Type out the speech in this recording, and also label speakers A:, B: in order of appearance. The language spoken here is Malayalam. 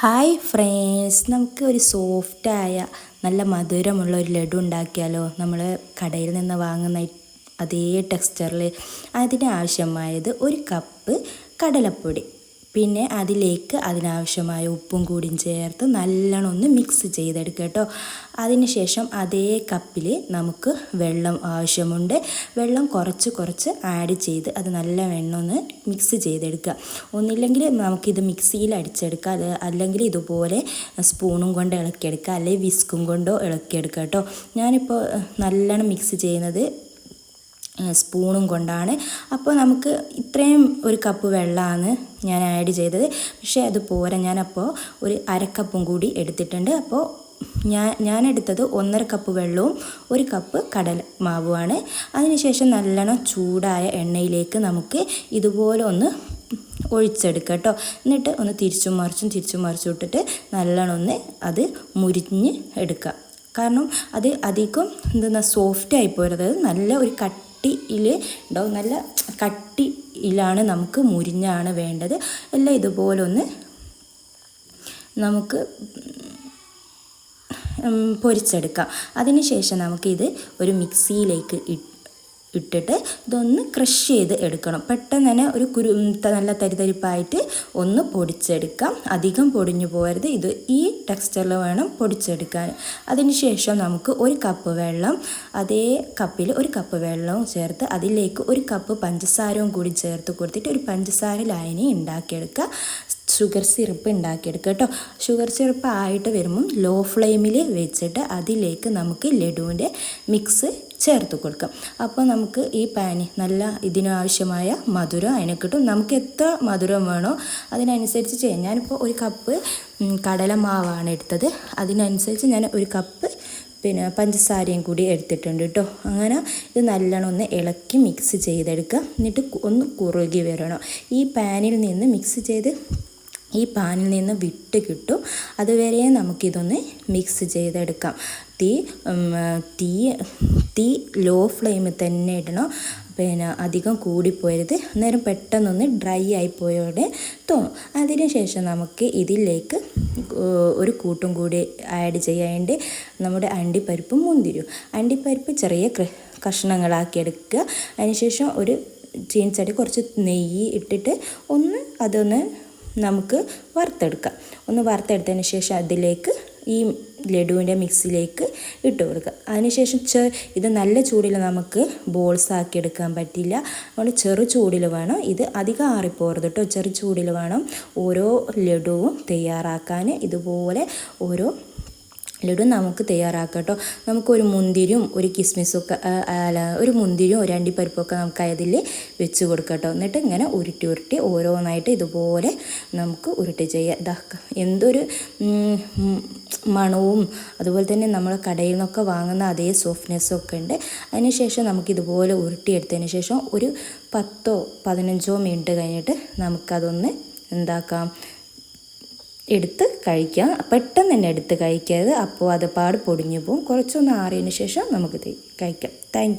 A: ഹായ് ഫ്രണ്ട്സ് നമുക്ക് ഒരു സോഫ്റ്റായ നല്ല മധുരമുള്ള ഒരു ലഡു ഉണ്ടാക്കിയാലോ? നമ്മൾ കടയിൽ നിന്ന് വാങ്ങുന്ന അതേ ടെക്സ്ചറിൽ അതിന് ആവശ്യമായത് ഒരു കപ്പ് കടലപ്പൊടി. പിന്നെ അതിലേക്ക് അതിനാവശ്യമായ ഉപ്പും കൂടിയും ചേർത്ത് നല്ലോണം ഒന്ന് മിക്സ് ചെയ്തെടുക്കുക കേട്ടോ. അതിനുശേഷം അതേ കപ്പിൽ നമുക്ക് വെള്ളം ആവശ്യമുണ്ട്. വെള്ളം കുറച്ച് കുറച്ച് ആഡ് ചെയ്ത് അത് നല്ല വെണ്ണം ഒന്ന് മിക്സ് ചെയ്തെടുക്കുക. ഒന്നില്ലെങ്കിൽ നമുക്കിത് മിക്സിയിൽ അടിച്ചെടുക്കുക. അത് അല്ലെങ്കിൽ ഇതുപോലെ സ്പൂണും കൊണ്ട് ഇളക്കിയെടുക്കുക. അല്ലെങ്കിൽ വിസ്കും കൊണ്ടോ ഇളക്കിയെടുക്കുക കേട്ടോ. ഞാനിപ്പോൾ നല്ലോണം മിക്സ് ചെയ്യുന്നത് സ്പൂണും കൊണ്ടാണ്. അപ്പോൾ നമുക്ക് ഇത്രയും ഒരു കപ്പ് വെള്ളമാണ് ഞാൻ ആഡ് ചെയ്തത്. പക്ഷേ അത് പോരാ. ഞാനപ്പോൾ ഒരു അരക്കപ്പും കൂടി എടുത്തിട്ടുണ്ട്. അപ്പോൾ ഞാൻ ഞാൻ എടുത്തത് ഒന്നര കപ്പ് വെള്ളവും ഒരു കപ്പ് കടൽ മാവുമാണ്. അതിനുശേഷം നല്ലോണം ചൂടായ എണ്ണയിലേക്ക് നമുക്ക് ഇതുപോലെ ഒന്ന് ഒഴിച്ചെടുക്കുക കേട്ടോ. എന്നിട്ട് ഒന്ന് തിരിച്ചും മറിച്ചും തിരിച്ചും മറിച്ചും ഇട്ടിട്ട് നല്ലോണം ഒന്ന് അത് മുരിഞ്ഞ് എടുക്കുക കാരണം അത് അധികം എന്താ സോഫ്റ്റ് ആയി പോരുത് നല്ല ഒരു കട്ട് കട്ടിയിൽ ഉണ്ടാവും നല്ല കട്ടിയിലാണ് നമുക്ക് മുരിഞ്ഞാണ് വേണ്ടത്. എല്ലാം ഇതുപോലെ ഒന്ന് നമുക്ക് പൊരിച്ചെടുക്കാം. അതിനുശേഷം നമുക്കിത് ഒരു മിക്സിയിലേക്ക് ഇട്ട് ഇട്ടിട്ട് ഇതൊന്ന് ക്രഷ് ചെയ്ത് എടുക്കണം. പെട്ടെന്ന് തന്നെ ഒരു കുരു നല്ല തരിതരിപ്പായിട്ട് ഒന്ന് പൊടിച്ചെടുക്കാം. അധികം പൊടിഞ്ഞു പോകരുത്. ഇത് ഈ ടെക്സ്ചറിൽ വേണം പൊടിച്ചെടുക്കാൻ. അതിനുശേഷം നമുക്ക് ഒരു കപ്പ് വെള്ളം അതേ കപ്പിൽ ഒരു കപ്പ് വെള്ളവും ചേർത്ത് അതിലേക്ക് ഒരു കപ്പ് പഞ്ചസാരവും കൂടി ചേർത്ത് കൊടുത്തിട്ട് ഒരു പഞ്ചസാര ലായനി ഉണ്ടാക്കിയെടുക്കുക. ഷുഗർ സിറപ്പ് ഉണ്ടാക്കിയെടുക്കുക കേട്ടോ. ഷുഗർ സിറപ്പ് ആയിട്ട് വരുമ്പം ലോ ഫ്ലെയിമിൽ വെച്ചിട്ട് അതിലേക്ക് നമുക്ക് ലഡുവിന്റെ മിക്സ് ചേർത്ത് കൊടുക്കാം. അപ്പോൾ നമുക്ക് ഈ പാനി നല്ല ഇതിനാവശ്യമായ മധുരം അതിനെ കിട്ടും. നമുക്ക് എത്ര മധുരം വേണോ അതിനനുസരിച്ച് ചെയ്യാം. ഞാനിപ്പോൾ ഒരു കപ്പ് കടലമാവാണ് എടുത്തത്. അതിനനുസരിച്ച് ഞാൻ ഒരു കപ്പ് പിന്നെ പഞ്ചസാരയും കൂടി എടുത്തിട്ടുണ്ട് കേട്ടോ. അങ്ങനെ ഇത് നല്ലോണം ഒന്ന് ഇളക്കി മിക്സ് ചെയ്തെടുക്കുക. എന്നിട്ട് ഒന്ന് കുറുകി വരണം. ഈ പാനിൽ നിന്ന് മിക്സ് ചെയ്ത് ഈ പാനിൽ നിന്ന് വിട്ട് കിട്ടും. അതുവരെ നമുക്കിതൊന്ന് മിക്സ് ചെയ്തെടുക്കാം. തീ തീ തീ ലോ ഫ്ലെയിമിൽ തന്നെ ഇടണം. പിന്നെ അധികം കൂടിപ്പോയരുത്. അന്നേരം പെട്ടെന്നൊന്ന് ഡ്രൈ ആയിപ്പോയോടെ തോന്നും. അതിനുശേഷം നമുക്ക് ഇതിലേക്ക് ഒരു കൂട്ടും കൂടി ആഡ് ചെയ്യാണ്ട് നമ്മുടെ അണ്ടിപ്പരിപ്പും മുന്തിരിയും. അണ്ടിപ്പരിപ്പ് ചെറിയ കഷ്ണങ്ങളാക്കി എടുക്കുക. അതിനുശേഷം ഒരു ചീൻച്ചടി കുറച്ച് നെയ്യ് ഇട്ടിട്ട് ഒന്ന് അതൊന്ന് നമുക്ക് വറുത്തെടുക്കാം. ഒന്ന് വറുത്തെടുത്തതിന് ശേഷം അതിലേക്ക് ഈ ലഡുവിന്റെ മിക്സിലേക്ക് ഇട്ട് കൊടുക്കുക. അതിനുശേഷം ചെ ഇത് നല്ല ചൂടിൽ നമുക്ക് ബോൾസ് ആക്കി എടുക്കാൻ പറ്റില്ല. അതുകൊണ്ട് ചെറു ചൂടിൽ വേണം. ഇത് അധികം ആറിപ്പോകരുത് കേട്ടോ. ചെറു ചൂടിൽ വേണം ഓരോ ലഡുവും തയ്യാറാക്കാൻ. ഇതുപോലെ ഓരോ ലഡു നമുക്ക് തയ്യാറാക്കാം കേട്ടോ. നമുക്കൊരു മുന്തിരിയും ഒരു കിസ്മിസൊക്കെ അല്ല ഒരു മുന്തിരിയും ഒരു അണ്ടിപ്പരിപ്പൊക്കെ നമുക്ക് അതിൽ വെച്ച് കൊടുക്കാം കേട്ടോ. എന്നിട്ട് ഇങ്ങനെ ഉരുട്ടി ഉരുട്ടി ഓരോന്നായിട്ട് ഇതുപോലെ നമുക്ക് ഉരുട്ടി ചെയ്യാം. ഇതാക്കാം എന്തൊരു മണവും അതുപോലെ തന്നെ നമ്മൾ കടയിൽ നിന്നൊക്കെ വാങ്ങുന്ന അതേ സോഫ്റ്റ്നെസ്സൊക്കെ ഉണ്ട്. അതിനുശേഷം നമുക്കിതുപോലെ ഉരുട്ടിയെടുത്തതിന് ശേഷം ഒരു പത്തോ പതിനഞ്ചോ മിനിറ്റ് കഴിഞ്ഞിട്ട് നമുക്കതൊന്ന് എന്താക്കാം? എടുത്ത് കഴിക്കാം പെട്ടെന്ന് തന്നെ എടുത്ത് കഴിക്കരുത്. അപ്പോൾ അത് പാട് പൊടിഞ്ഞു പോകും. കുറച്ചൊന്ന് ആറിയതിന് ശേഷം നമുക്ക് കഴിക്കാം. താങ്ക്